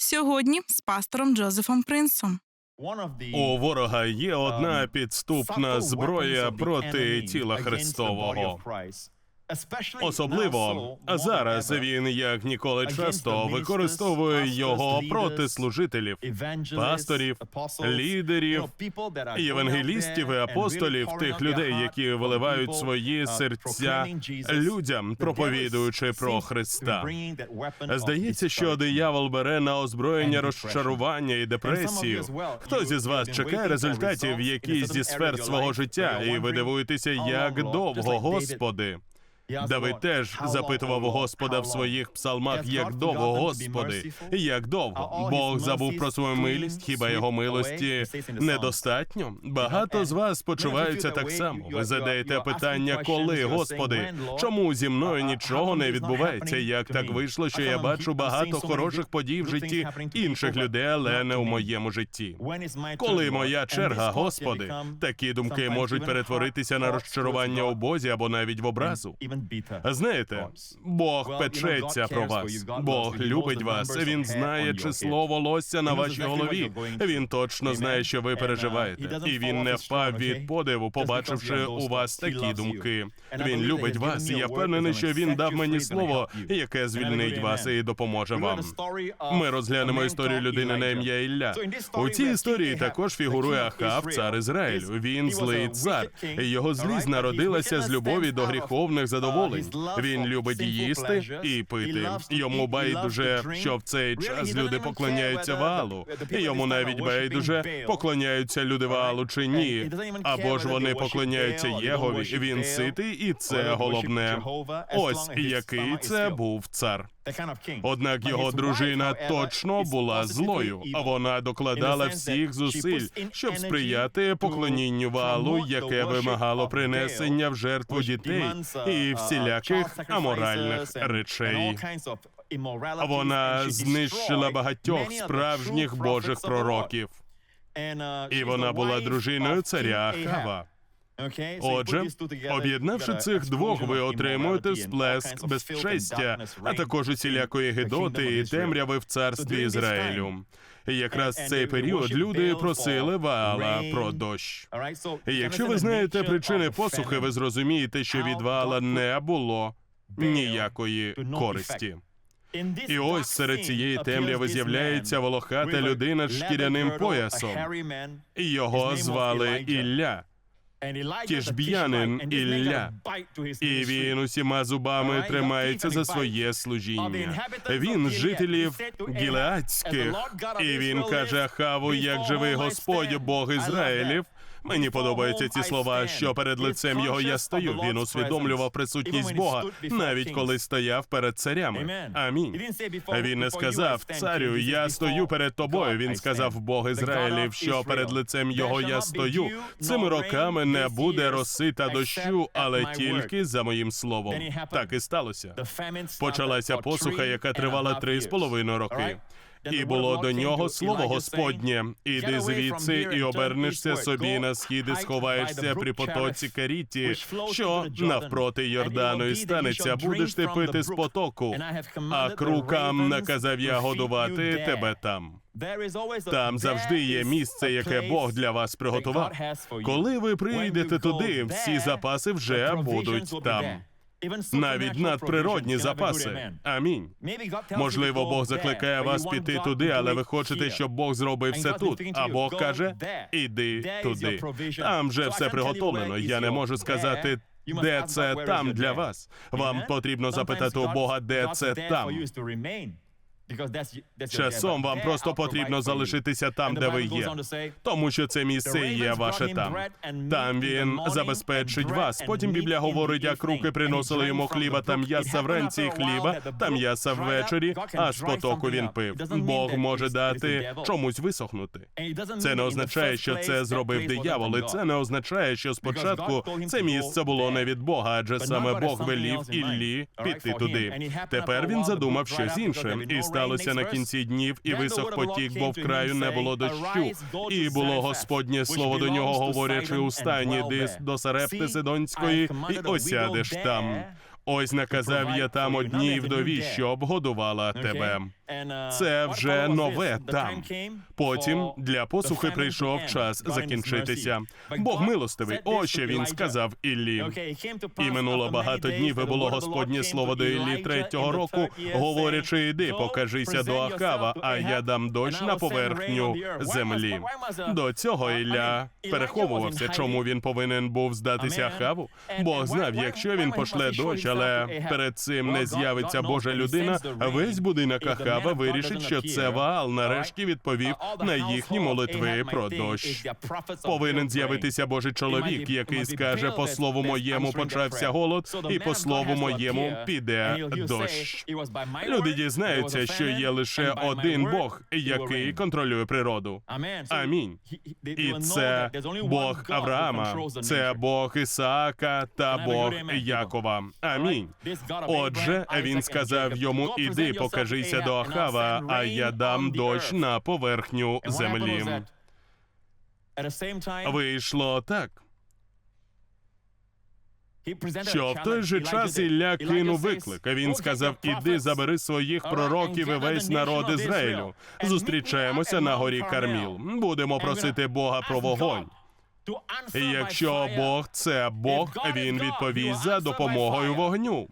Сьогодні з пастором Джозефом Принсом. У ворога є одна підступна зброя проти тіла Христового. Особливо зараз він як ніколи часто використовує його проти служителів, пасторів, лідерів, євангелістів і апостолів, тих людей, які виливають свої серця людям, проповідуючи про Христа. Здається, що диявол бере на озброєння розчарування і депресію. Хтось із вас чекає результатів в якійсь зі сфер свого життя, і ви дивуєтеся, як довго, Господи. Давид теж запитував Господа в своїх псалмах, як довго, Господи, як довго. Бог забув про свою милість, хіба його милості недостатньо? Багато з вас почуваються так само. Ви задаєте питання, коли, Господи, чому зі мною нічого не відбувається? Як так вийшло, що я бачу багато хороших подій в житті інших людей, але не у моєму житті? Коли моя черга, Господи, такі думки можуть перетворитися на розчарування у Бозі або навіть в образу. Знаєте, Бог печеться про вас. Бог любить вас. Він знає число волосся на вашій голові. Він точно знає, що ви переживаєте, і він не впав від подиву, побачивши у вас такі думки. Він любить вас. і Я впевнений, що він дав мені слово, яке звільнить вас і допоможе вам. Ми розглянемо історію людини на ім'я Ілля. У цій історії також фігурує Ахав, цар Ізраїлю. Він злий цар. Його злість народилася з любові до гріховних задоволень. Він любить їсти і пити. Йому байдуже, що в цей час люди поклоняються валу. Йому навіть байдуже, поклоняються люди валу чи ні. Або ж вони поклоняються Єгові. Він ситий, і це головне. Ось який це був цар. Однак його дружина точно була злою, а вона докладала всіх зусиль, щоб сприяти поклонінню валу, яке вимагало принесення в жертву дітей і всіляких аморальних речей. Вона знищила багатьох справжніх божих пророків, і вона була дружиною царя Ахава. Отже, об'єднавши цих двох, ви отримуєте сплеск безчестя, а також усілякої гидоти і темряви в царстві Ізраїлю. І якраз в цей період люди просили Ваала про дощ. І якщо ви знаєте причини посухи, ви зрозумієте, що від Ваала не було ніякої користі. І ось серед цієї темряви з'являється волохата людина з шкіряним поясом. Його звали Ілля. Тішб'янин Ілля. І він усіма зубами тримається за своє служіння. Він з жителів Гілеадських. І він каже Ахаву, як живий Господь, Бог Ізраїлів. Мені подобаються ці слова, що перед лицем його я стою. Він усвідомлював присутність Бога, навіть коли стояв перед царями. Амінь. Він не сказав царю, я стою перед тобою. Він сказав Бог Ізраїлів, що перед лицем його я стою. Цими роками не буде роси та дощу, але тільки за моїм словом. Так і сталося. Почалася посуха, яка тривала три з половиною роки. І було до нього слово Господнє. Іди звідси і обернешся собі на схід і сховаєшся при потоці Каріті, що навпроти Йордану, і станеться, будеш ти пити з потоку. А крукам наказав я годувати тебе там. Там завжди є місце, яке Бог для вас приготував. Коли ви прийдете туди, всі запаси вже будуть там. Навіть надприродні запаси. Амінь. Можливо, Бог закликає вас піти туди, але ви хочете, щоб Бог зробив все тут. А Бог каже: іди туди. Там вже все приготовлено. Я не можу сказати. Де це там для вас? Вам потрібно запитати у Бога, де це там. Часом вам просто потрібно залишитися там, де ви є, тому що це місце є ваше там. Там він забезпечить вас. Потім Біблія говорить, як руки приносили йому хліба та м'яса вранці хліба, та м'яса ввечері, а з потоку він пив. Бог може дати чомусь висохнути. Це не означає, що це зробив диявол, і це не означає, що спочатку це місце було не від Бога, адже саме Бог велів Іллі піти туди. Тепер він задумав щось інше і сталося на кінці днів, і висох потік, бо в краю не було дощу. І було Господнє слово до нього, говорячи у стані дис до Сарепти Сидонської, і осядеш там. Ось наказав я там одній вдові, що обгодувала тебе. Це вже нове там. Потім для посухи прийшов час закінчитися. Бог милостивий, ось що він сказав Іллі. І минуло багато днів, і було Господнє слово до Іллі третього року, говорячи, іди, покажися до Ахава, а я дам дощ на поверхню землі. До цього Ілля переховувався, чому він повинен був здатися Ахаву. Бог знав, якщо він пошле дощ, але перед цим не з'явиться Божа людина, весь будинок Ахава вирішить, що це Ваал нарешті відповів на їхні молитви про дощ. Повинен з'явитися Божий чоловік, який скаже: по слову моєму почався голод, і по слову моєму піде дощ. Люди дізнаються, що є лише один Бог, який контролює природу. Амінь. І це Бог Авраама, це Бог Ісаака та Бог Якова. Амінь. Отже, він сказав йому: Іди, покажися до Ахава, а я дам дощ на поверхню землі. Вийшло так, що в той же час Ілля кинув виклик. Він сказав: Іди, забери своїх пророків і весь народ Ізраїлю. Зустрічаємося на горі Карміл. Будемо просити Бога про вогонь. Якщо Бог це Бог, він відповість за допомогою вогню.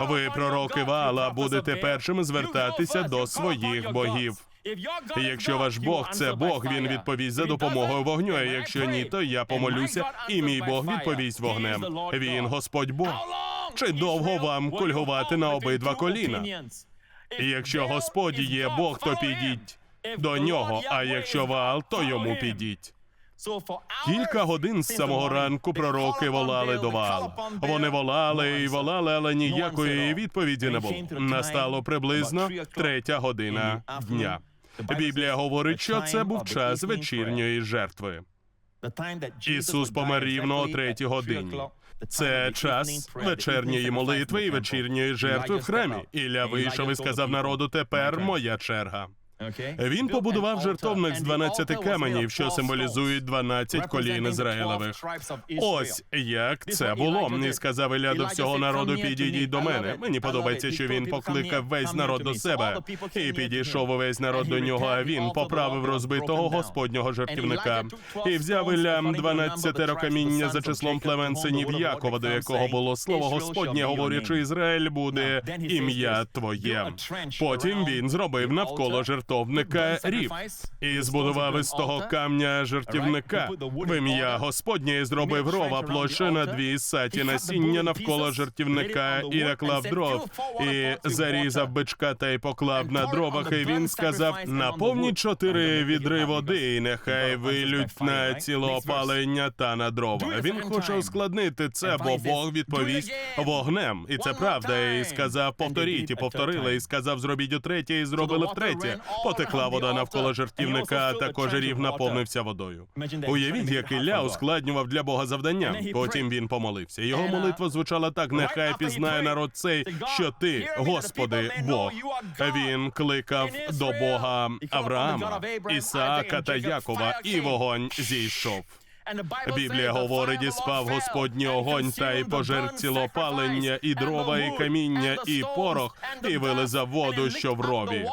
Ви, пророки Вала, будете першими звертатися до своїх богів. Якщо ваш Бог це Бог, він відповість за допомогою вогню. А якщо ні, то я помолюся, і мій Бог відповість вогнем. Він Господь Бог. Чи довго вам кульгувати на обидва коліна? Якщо Господь є Бог, то підіть до нього. А якщо Ваал, то йому підіть. Кілька годин з самого ранку пророки волали до Ваала. Вони волали і волали, але ніякої відповіді не було. Настало приблизно третя година дня. Біблія говорить, що це був час вечірньої жертви. Ісус помер рівно о третій годині. Це час вечірньої молитви і вечірньої жертви в храмі. Ілля вийшов і сказав народу: тепер моя черга. Він побудував жертовник з 12 каменів, що символізують 12 колін Ізраїлевих. Ось як це було. І сказав Ілля до всього народу: підійдіть до мене. Мені подобається, що він покликав весь народ до себе. І підійшов увесь народ до нього. А він поправив розбитого господнього жертівника. І взяв Ілля 12 каміння за числом племен синів Якова, до якого було слово Господнє, говорячи, Ізраїль буде ім'я твоє. Потім він зробив навколо жертовника рів і збудував із того камня жертівника. В ім'я Господнє і зробив рова площа на дві саті насіння навколо жертівника і наклав дров, і зарізав бичка та й поклав на дровах. І він сказав: наповніть чотири відри води, і нехай вилють на цілоопалення та на дрова. Він хоче ускладнити це, бо Бог відповість вогнем, і це правда. І сказав: повторіть, і повторили, і сказав: зробіть утретє, і зробили втретє. Потекла вода навколо жертівника, а також рів наповнився водою. Уявіть, як Ілля ускладнював для Бога завдання. Потім він помолився. Його молитва звучала так: нехай пізнає народ цей, що ти, Господи, Бог. Він кликав до Бога Авраама, Ісаака та Якова, і вогонь зійшов. Біблія говорить, і спав Господній огонь, та й пожер цілопалення, і дрова, і каміння, і порох, і вилизав воду, що в рові.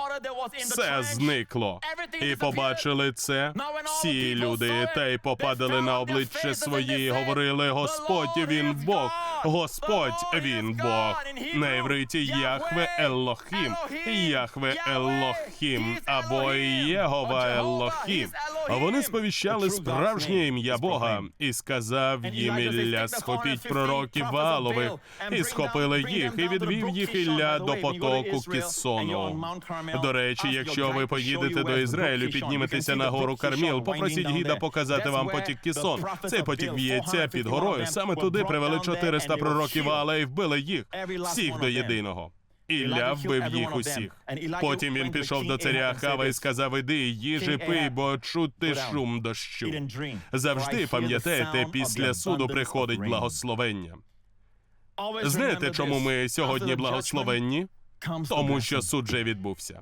Все зникло. І побачили це всі люди, та й попадали на обличчя свої, і говорили: Господь, він Бог, Господь, він Бог. На євриті Яхве Еллохім, Яхве Еллохім, або Єгова Еллохім. А вони сповіщали справжнє ім'я Бога, і сказав їм Ілля, схопіть пророків Ваалових, і схопили їх, і відвів їх Ілля до потоку Кіссону. До речі, якщо ви поїдете до Ізраїлю, підніметеся на гору Карміл, попросіть гіда показати вам потік Кісон. Цей потік в'ється під горою. Саме туди привели 400 пророків Ваала і вбили їх всіх до єдиного. Ілля вбив їх усіх. Потім він пішов до царя Ахава і сказав: Іди, їжи, пий, бо чути шум дощу. Завжди пам'ятайте, після суду приходить благословення. Знаєте, чому ми сьогодні благословенні? Тому що суд вже відбувся.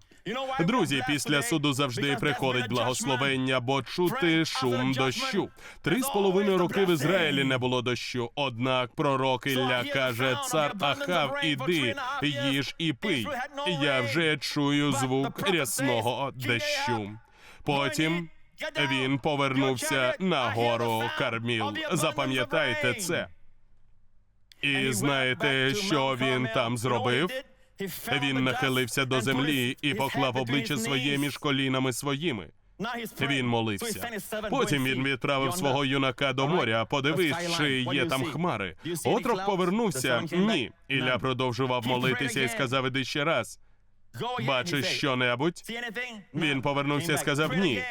Друзі, після суду завжди приходить благословення, бо чути шум дощу. Три з половиною роки в Ізраїлі не було дощу. Однак пророк Ілля каже: цар Ахав, іди, їж і пий. Я вже чую звук рясного дощу. Потім він повернувся на гору Карміл. Запам'ятайте це. І знаєте, що він там зробив? Він нахилився до землі і поклав обличчя своє між колінами своїми. Він молився. Потім він відправив свого юнака до моря. Подивись, чи є там хмари. Отрок повернувся. Ні. Ілля продовжував молитися і сказав: іди ще раз. Бачиш що-небудь? Він повернувся і сказав ні.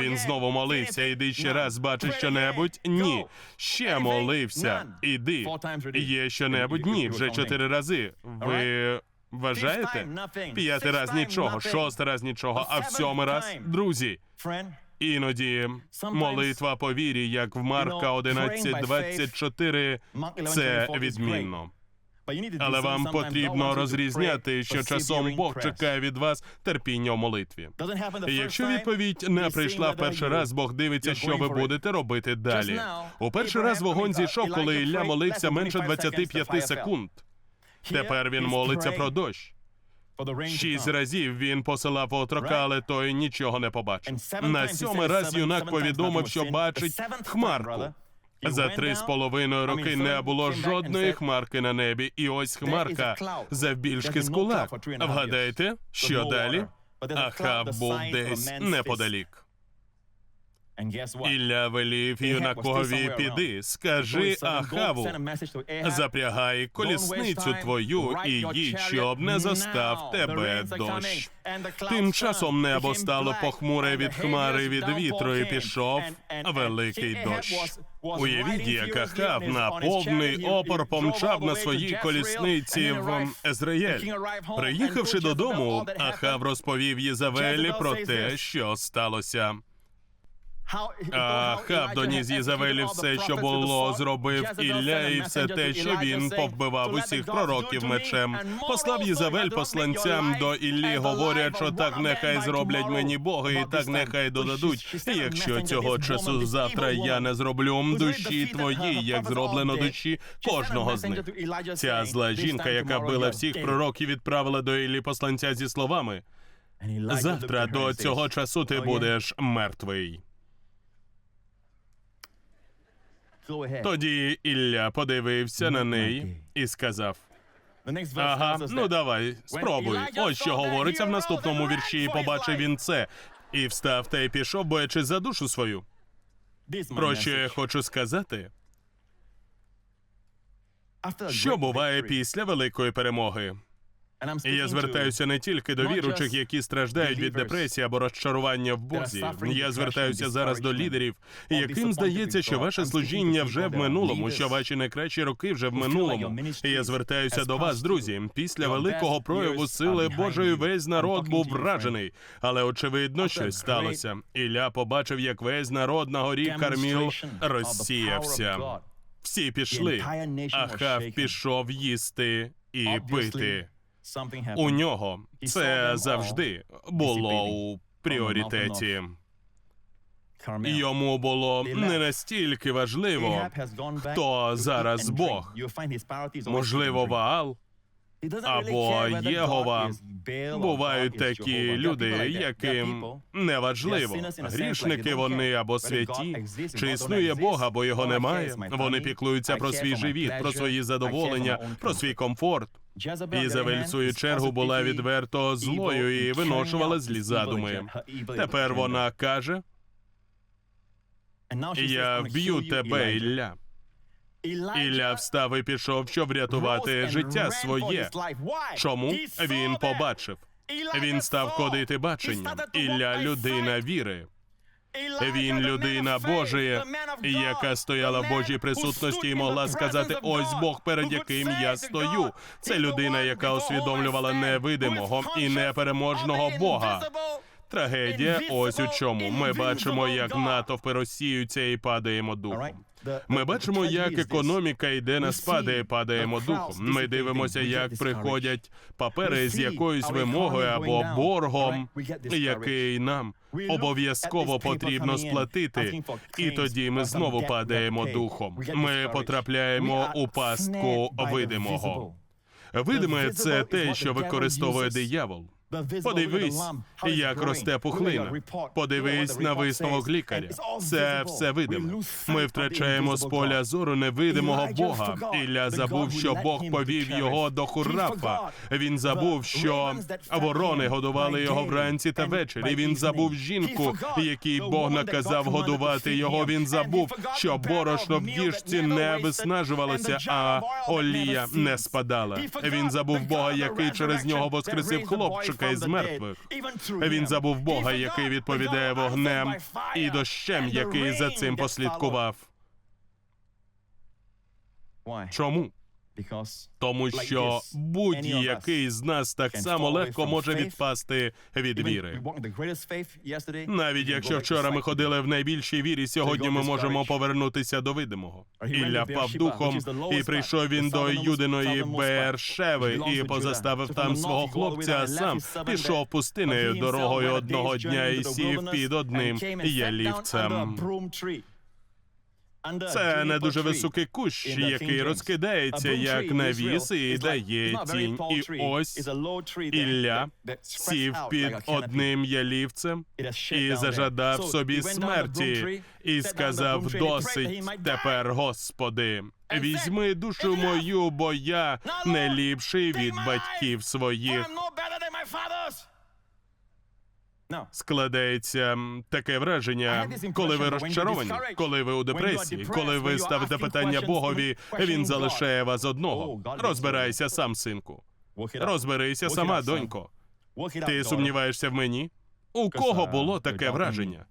Він знову молився. Іди ще раз, бачиш що-небудь? Ні. Ще молився. Іди. Є що-небудь? Ні. Вже чотири рази. Ви вважаєте? П'ятий раз нічого, шостий раз нічого, а в сьомий раз друзі. Іноді молитва по вірі, як в Марка 11.24, це відмінно. Але вам потрібно розрізняти, що часом Бог чекає від вас терпіння у молитві. Якщо відповідь не прийшла в перший раз, Бог дивиться, що ви будете робити далі. У перший раз вогонь зійшов, коли Ілля молився менше 25 секунд. Тепер він молиться про дощ. Шість разів він посилав отрока, але той нічого не бачив. На сьомий раз юнак повідомив, що бачить хмарку. За три з половиною роки не було жодної хмарки на небі, і ось хмарка завбільшки з кулак. Вгадайте, що далі? Ахав був десь неподалік. Ілля велів юнакові піди, скажи Ахаву, запрягай колісницю твою і їдь, щоб не застав тебе дощ. Тим часом небо стало похмуре від хмари від вітру, і пішов великий дощ. Уявіть, як Ахав на повний опор помчав на своїй колісниці в Езраїль. Приїхавши додому, Ахав розповів Єзавелі про те, що сталося. Ахав доніс Єзавелі все, що було, зробив Ілля, і все те, що він повбивав усіх пророків мечем. Послав Єзавель посланцям до Іллі, говорять, що так нехай зроблять мені боги, і так нехай додадуть. І якщо цього часу завтра я не зроблю душі твої, як зроблено душі кожного з них. Ця зла жінка, яка била всіх пророків, відправила до Іллі посланця зі словами: завтра до цього часу ти будеш мертвий. Тоді Ілля подивився на неї і сказав: Ага, ну давай, спробуй. Ось що говориться в наступному вірші, і побачив він це. І встав та й пішов, боячись за душу свою. Про що я хочу сказати? Що буває після великої перемоги? І я звертаюся не тільки до віручих, які страждають від депресії або розчарування в Бозі. Я звертаюся зараз до лідерів, яким здається, що ваше служіння вже в минулому, що ваші найкращі роки вже в минулому. І я звертаюся до вас, друзі. Після великого прояву сили Божої весь народ був вражений, але очевидно, щось сталося. Ілля побачив, як весь народ на горі Карміл розсіявся. Всі пішли. Ахав пішов їсти і пити. У нього це завжди було у пріоритеті. Йому було не настільки важливо, хто зараз Бог. Можливо, Ваал або Єгова. Бувають такі люди, яким не важливо, грішники вони або святі, чи існує Бог, або його немає. Вони піклуються про свій живіт, про свої задоволення, про свій комфорт. В свою чергу, була відверто злою і виношувала злі задуми. Тепер вона каже: Я вб'ю тебе, Ілля. Ілля встав і пішов, щоб врятувати життя своє. Чому він побачив? Він став ходити баченням. Ілля людина віри. Він людина Божия, яка стояла в Божій присутності і могла сказати: ось Бог, перед яким я стою. Це людина, яка усвідомлювала невидимого і непереможного Бога. Трагедія ось у чому. Ми бачимо, як натовпи розсіються і падаємо духом. Ми бачимо, як економіка йде на спади і падаємо духом. Ми дивимося, як приходять папери з якоюсь вимогою або боргом, який нам обов'язково потрібно сплатити. І тоді ми знову падаємо духом. Ми потрапляємо у пастку видимого. Видиме це те, що використовує диявол. Подивись, як росте пухлина. Подивись на висновок лікаря. Це все видиме. Ми втрачаємо з поля зору невидимого Бога. Ілля забув, що Бог повів його до Хуррафа. Він забув, що ворони годували його вранці та ввечері. Він забув жінку, якій Бог наказав годувати його. Він забув, що борошно в діжці не виснажувалося, а олія не спадала. Він забув Бога, який через нього воскресив хлопчика із мертвих. Він забув Бога, який відповідає вогнем і дощем, який за цим послідкував. Чому? Тому що будь-який з нас так само легко може відпасти від віри. Навіть якщо вчора ми ходили в найбільшій вірі, сьогодні ми можемо повернутися до видимого. Ілля впав духом, і прийшов він до юдиної Бершеви і позаставив там свого хлопця, а сам. Пішов пустинею дорогою одного дня і сів під одним ялівцем. Це не дуже високий кущ, який розкидається як навіс і дає тінь. І ось Ілля сів під одним ялівцем і зажадав собі смерті, і сказав: досить тепер, Господи, візьми душу мою, бо я не ліпший від батьків своїх. Складається таке враження, коли ви розчаровані, коли ви у депресії, коли ви ставите питання Богові, він залишає вас одного. Розбирайся сам, синку. Розберися сама, донько. Ти сумніваєшся в мені? У кого було таке враження?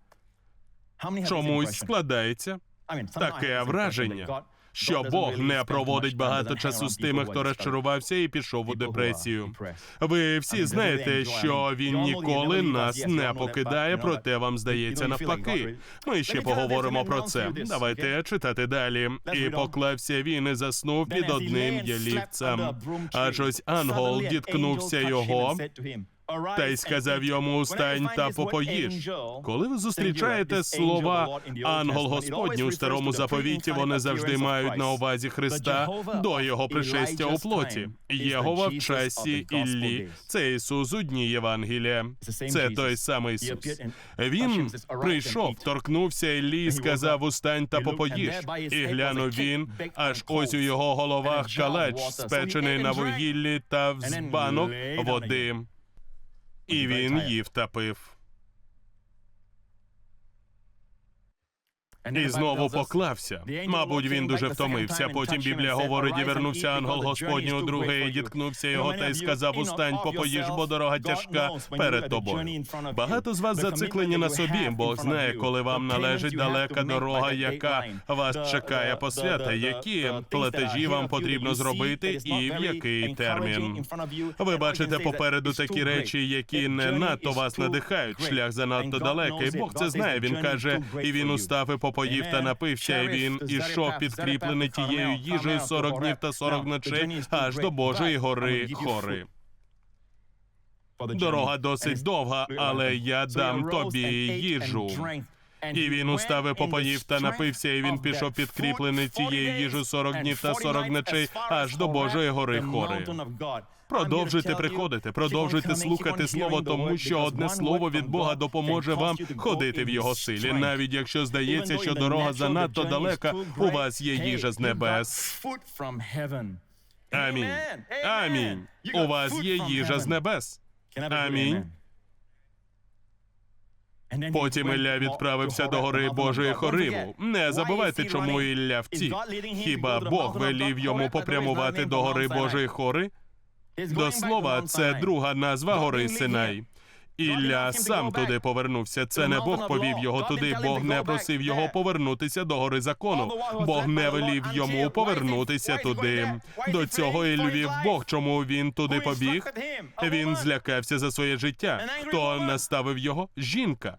Чомусь складається таке враження, що Бог не проводить багато часу з тими, хто розчарувався і пішов у депресію. Ви всі знаєте, що він ніколи нас не покидає, проте вам здається навпаки. Ми ще поговоримо про це. Давайте читати далі. І поклався він і заснув під одним ялівцем. Аж ось ангел діткнувся його. Та й сказав йому стань та попоїж. Коли ви зустрічаєте слова ангел Господній у старому заповіті, вони завжди мають на увазі Христа до його пришестя у плоті. Єгова в часі Іллі. Це Ісус у дні Євангелія. Це той самий Ісус. Він прийшов, торкнувся Іллі і сказав: Устань та попоїж. І глянув він, аж ось у його головах калач, спечений на вугіллі та взбанок води. І він їв та пив. І знову поклався. Мабуть, він дуже втомився. Потім Біблія говорить, і вернувся ангел Господній у друге, і діткнувся його та й сказав: Устань, попоїж, бо дорога тяжка перед тобою. Багато з вас зациклені на собі. Бог знає, коли вам належить далека дорога, яка вас чекає по свята, які платежі вам потрібно зробити, і в який термін. Ви бачите попереду такі речі, які не надто вас надихають. Шлях занадто далекий. Бог це знає. Він каже, і він устав і попоїв та напився. І він ішов підкріплений тією їжею 40 днів та 40 ночей аж до Божої гори Хори. Дорога досить довга, але я дам тобі їжу. І він устав і попоїв та напився, і він пішов підкріплений цією їжею 40 днів та 40 ночей аж до Божої гори Хори. Продовжуйте приходити, продовжуйте слухати слово, тому що одне слово від Бога допоможе вам ходити в його силі. Навіть якщо здається, що дорога занадто далека, у вас є їжа з небес. Амінь. Амінь. У вас є їжа з небес. Амінь. Потім Ілля відправився до гори Божої Хориву. Не забувайте, чому Ілля втік. Хіба Бог велів йому попрямувати до гори Божої Хори? До слова, це друга назва гори Синай. Ілля сам туди повернувся. Це не Бог повів його туди. Бог не просив його повернутися до гори закону. Бог не велів йому повернутися туди. До цього Іллю вів Бог. Чому він туди побіг? Він злякався за своє життя. Хто наставив його? Жінка.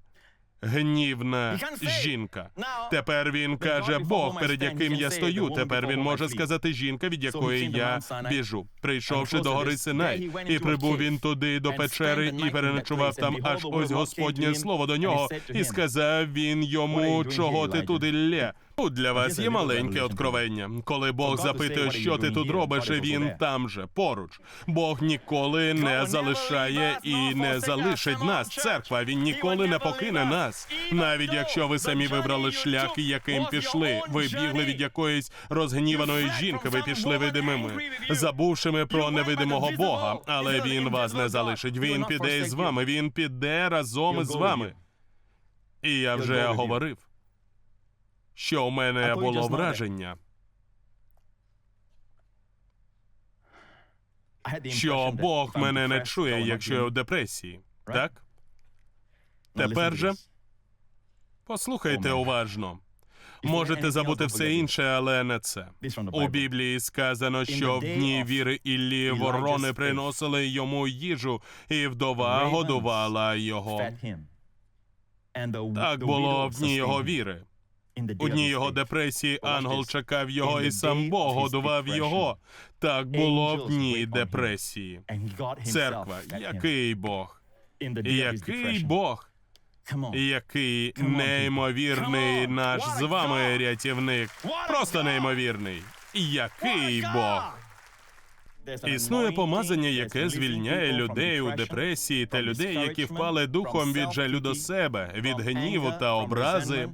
Гнівна жінка. Тепер він каже Бог, перед яким я стою. Тепер він може сказати жінка, від якої я біжу. Прийшовши до гори Синай, і прибув він туди до печери і переночував там. Аж ось Господнє слово до нього, і сказав він йому, чого ти туди лє. Тут для вас є маленьке откровення. Коли Бог запитує, що ти тут робиш, він там же поруч. Бог ніколи не залишає і не залишить нас. Церква він ніколи не покине нас. Навіть якщо ви самі вибрали шлях, яким пішли, ви бігли від якоїсь розгніваної жінки, ви пішли видимими, забувшими про невидимого Бога. Але він вас не залишить. Він піде з вами. Він піде разом із вами. І я вже говорив, що у мене було враження, що Бог мене не чує, якщо я в депресії. Так? Тепер же послухайте уважно. Можете забути все інше, але не це. У Біблії сказано, що в дні віри Іллі ворони приносили йому їжу, і вдова годувала його. Так було в дні його віри. У дні його депресії ангел чекав його, і сам Бог годував його. Так було в дні депресії. Церква, який Бог? Який Бог? Який неймовірний наш з вами рятівник. Просто неймовірний. Який Бог? Існує помазання, яке звільняє людей у депресії та людей, які впали духом від жалю до себе, від гніву та образи.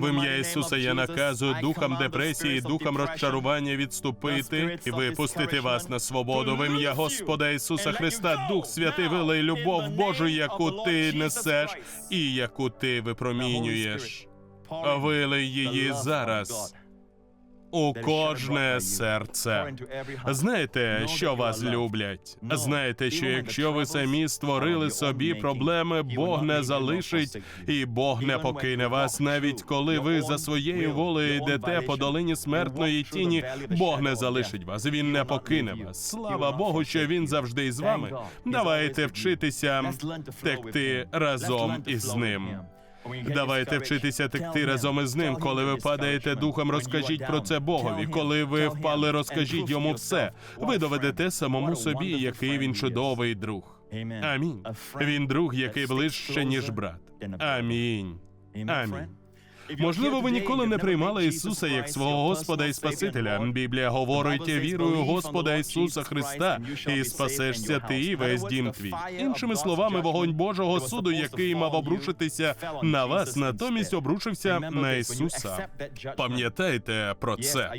В ім'я Ісуса я наказую духам депресії, духам розчарування відступити і випустити вас на свободу. В ім'я Господа Ісуса Христа, Дух Святий вилий любов Божу, яку ти несеш і яку ти випромінюєш. Вилий її зараз у кожне серце. Знаєте, що вас люблять. Знаєте, що якщо ви самі створили собі проблеми, Бог не залишить і Бог не покине вас, навіть коли ви за своєю волею йдете по долині смертної тіні. Бог не залишить вас, він не покине вас. Слава Богу, що він завжди із вами. Давайте вчитися текти разом із ним. Давайте вчитися текти разом із ним. Коли ви падаєте духом, розкажіть про це Богові. Коли ви впали, розкажіть йому все. Ви доведете самому собі, який він чудовий друг. Амінь. Він друг, який ближче, ніж брат. Амінь. Амінь. Можливо, ви ніколи не приймали Ісуса як свого Господа і Спасителя. Біблія говорить вірою Господа Ісуса Христа, і спасешся ти і весь дім твій. Іншими словами, вогонь Божого суду, який мав обрушитися на вас, натомість обрушився на Ісуса. Пам'ятайте про це.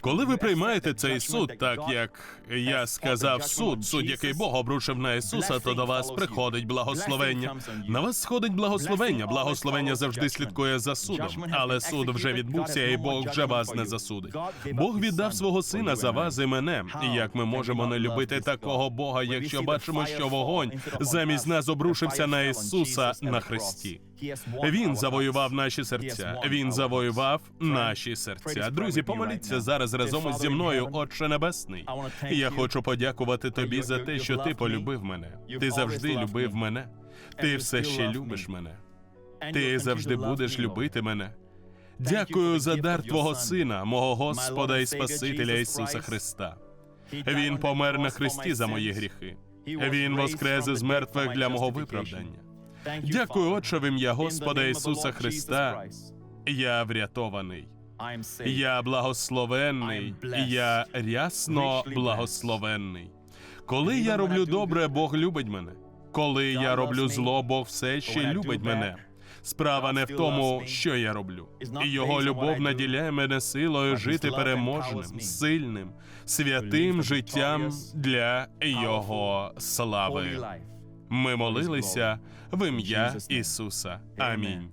Коли ви приймаєте цей суд, так як я сказав, суд, суд, який Бог обрушив на Ісуса, то до вас приходить благословення. На вас сходить благословення. Благословення завжди слідкує за судом, але суд вже відбувся, і Бог вже вас не засудить. Бог віддав свого сина за вас і мене. І як ми можемо не любити такого Бога, якщо бачимо, що вогонь замість нас обрушився на Ісуса на Христі. Він завоював наші серця. Він завоював наші серця. Друзі, помоліться зараз разом зі мною, Отче Небесний. Я хочу подякувати тобі за те, що ти полюбив мене. Ти завжди любив мене. Ти все ще любиш мене. Ти завжди будеш любити мене. Дякую за дар Твого Сина, мого Господа і Спасителя Ісуса Христа. Він помер на хресті за мої гріхи. Він воскрес із мертвих для мого виправдання. Дякую, Отче, в ім'я Господа Ісуса Христа. Я врятований. Я благословенний, я рясно благословенний. Коли я роблю добре, Бог любить мене. Коли я роблю зло, Бог все ще любить мене. Справа не в тому, що я роблю. Його любов наділяє мене силою жити переможним, сильним, святим життям для його слави. Ми молилися в ім'я Ісуса. Амінь.